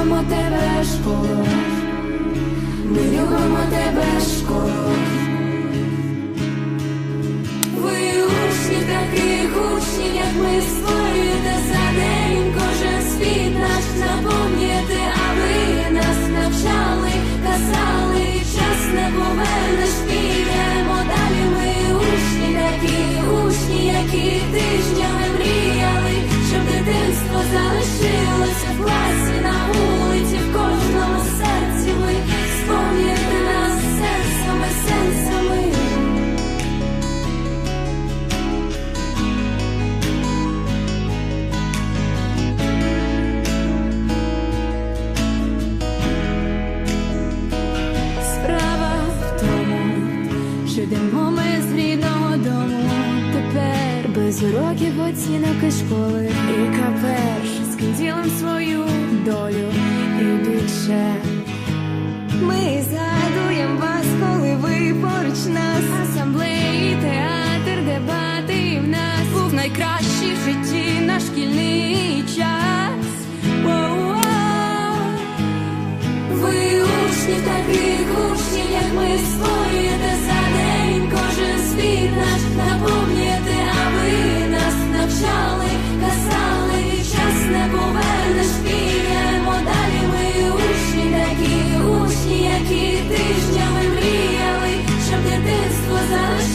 Любимо тебе, школа. Ми любимо тебе, школа. Ви учні таких учнів, як ми створюєте йдемо ми з рідного дому. Тепер без уроків оцінок і школи. Яка перша з ким ділим свою долю і більше. Ми згадуємо вас, коли ви поруч нас. Асамблеї, театр, дебати в нас був найкращий в житті наш шкільний час. Ви учні таких учнів, як ми створюєте які тижнями мріяли, щоб дитинство залишилося